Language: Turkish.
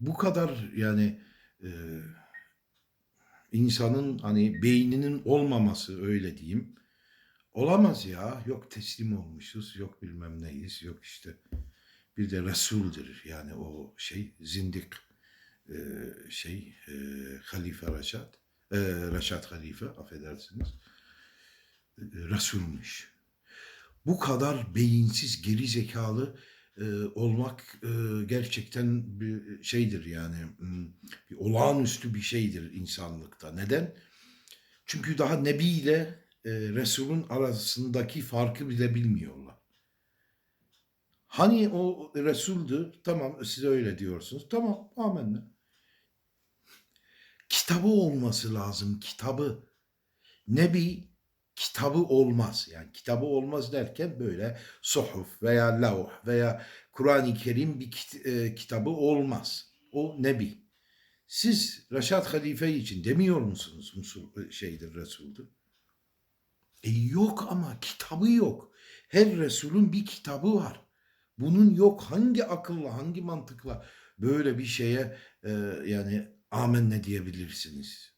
bu kadar yani e, insanın hani beyninin olmaması öyle diyeyim. Olamaz ya. Yok teslim olmuşuz, yok bilmem neyiz, yok işte bir de Resul'dir yani o şey zindik e, şey e, Halife Reşat e, Reşat Halife affedersiniz e, Resul'müş. Bu kadar beyinsiz geri zekalı e, olmak e, gerçekten bir şeydir yani hmm, bir olağanüstü bir şeydir insanlıkta. Neden? Çünkü daha Nebi ile e, Resul'ün arasındaki farkı bile bilmiyorlar. Hani o Resul'dü, tamam siz öyle diyorsunuz. Tamam, amenna. Kitabı olması lazım, kitabı. Nebi kitabı olmaz. Yani kitabı olmaz derken böyle suhuf veya lavh veya Kur'an-ı Kerim bir kit- e, kitabı olmaz. O Nebi. Siz Reşat Halife için demiyor musunuz Musul şeydir Resul'dür? E yok ama kitabı yok. Her Resul'ün bir kitabı var. Bunun yok. Hangi akılla, hangi mantıkla böyle bir şeye e, yani amenna diyebilirsiniz?